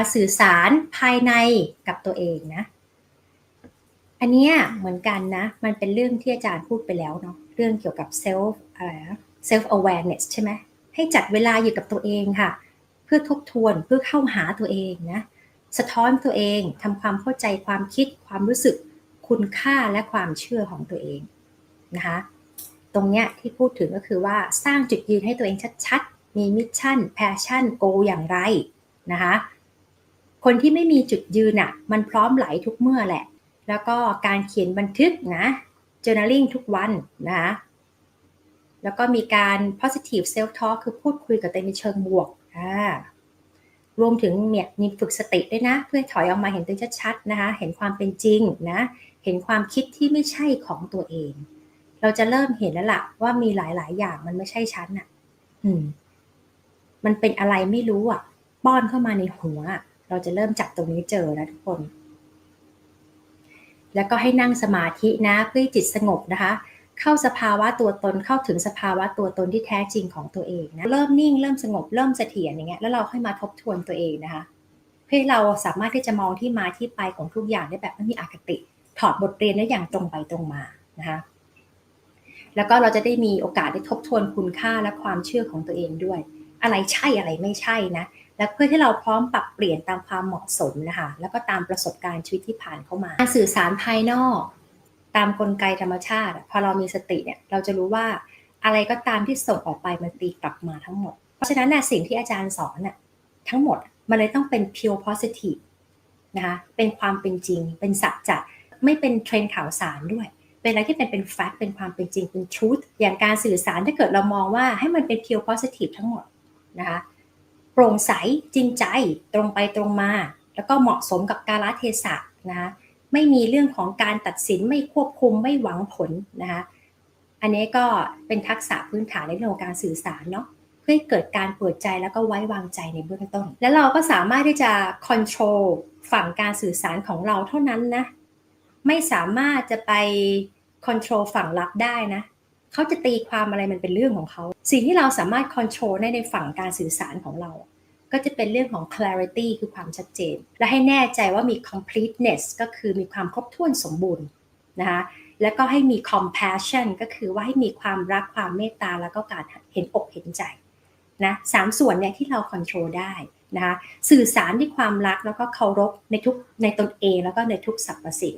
การสื่อสารภายในกับตัวเองนะ อันเนี้ยเหมือนกันนะ มันเป็นเรื่องที่อาจารย์พูดไปแล้วเนาะ เรื่องเกี่ยวกับ self อะไรนะ self awareness ใช่ไหม ให้จัดเวลาอยู่กับตัวเองค่ะ เพื่อทบทวนเพื่อเข้าหาตัวเองนะ สะท้อนตัวเองทำความเข้าใจความคิดความรู้สึกคุณค่าและความเชื่อของตัวเองนะคะ ตรงเนี้ยที่พูดถึงก็คือว่าสร้างจุดยืนให้ตัวเองชัดๆ มีมิชชั่นแพชชั่นโกอย่างไรนะคะ คนที่ไม่มีจุดยืนอะมันพร้อมไหลทุกเมื่อแหละ แล้วก็การเขียนบันทึกนะ journaling ทุกวันนะคะแล้วก็มีการ positive self talk คือพูดคุยกับตัวเองในเชิงบวกอ่ารวมถึงเนี่ยมีฝึกสติด้วยนะ เพื่อถอยออกมาเห็นตัวชัดๆนะคะ เห็นความเป็นจริงนะ เห็นความคิดที่ไม่ใช่ของตัวเอง เราจะเริ่มเห็นแล้วล่ะ ว่ามีหลายๆ อย่างมันไม่ใช่ฉันอะ อืม มันเป็นอะไรไม่รู้อะ ป้อนเข้ามาในหัวอะ เราจะเริ่มจับตรงนี้เจอนะทุกคน แล้วก็ให้นั่งสมาธินะเพื่อจิตสงบนะคะ เข้าสภาวะตัวตนเข้าถึงสภาวะตัวตนที่แท้จริงของตัวเองนะเริ่มนิ่งเริ่มสงบเริ่มเสถียรอย่างเงี้ยแล้วเราค่อยมาทบทวนตัวเองนะคะ เพื่อเราสามารถที่จะมองที่มาที่ไปของทุกอย่างได้แบบไม่มีอคติ ถอดบทเรียนได้อย่างตรงไปตรงมานะคะแล้วก็เราจะได้มีโอกาสได้ทบทวนคุณค่าและความเชื่อของตัวเองด้วย อะไรใช่อะไรไม่ใช่นะ และเพื่อที่เราพร้อมปรับเปลี่ยนตามความเหมาะสมนะคะแล้วก็ตามประสบการณ์ชีวิตที่ผ่านเข้ามา การสื่อสารภายนอกตามกลไกธรรมชาติ พอเรามีสติเนี่ยเราจะรู้ว่าอะไรก็ตามที่ส่งออกไปมันตีกลับมาทั้งหมด เพราะฉะนั้นนะสิ่งที่อาจารย์สอนน่ะทั้งหมดมันเลยต้องเป็น pure positive นะคะเป็นความเป็นจริง เป็นสัจจะไม่เป็นเทรนข่าวสารด้วย เป็นอะไรที่เป็นเป็น fact เป็นความเป็นจริงเป็น truth อย่างการสื่อสารถ้าเกิดเรามองว่าให้มันเป็น pure positive ทั้งหมดนะคะ โปร่งใสจริงใจตรงไปตรงมา แล้วก็เหมาะสมกับกาลเทศะนะคะไม่มีเรื่องของการตัดสินไม่ควบคุมไม่หวังผลนะคะอันนี้ก็เป็นทักษะพื้นฐานในเรื่องของการสื่อสารเนาะเพื่อเกิดการเปิดใจแล้วก็ไว้วางใจในเบื้องต้น แล้วเราก็สามารถที่จะ control ฝั่งการสื่อสารของเราเท่านั้นนะไม่สามารถจะไป control ฝั่งรับได้นะ เขาจะตีความอะไรมันเป็นเรื่องของเขา สิ่งที่เราสามารถ control ได้ในฝั่งการสื่อสารของเรา ก็จะเป็นเรื่องของ clarity คือความชัดเจน และให้แน่ใจว่ามี completeness ก็คือมีความครบถ้วนสมบูรณ์นะคะแล้วก็ให้มี compassion ก็คือว่าให้มีความรักความเมตตาแล้วก็การเห็นอกเห็นใจนะสามส่วนเนี่ยที่เรา control ได้นะคะสื่อสารด้วยความรักแล้วก็เคารพในทุกในตนเองแล้วก็ในทุกสรรพสิ่ง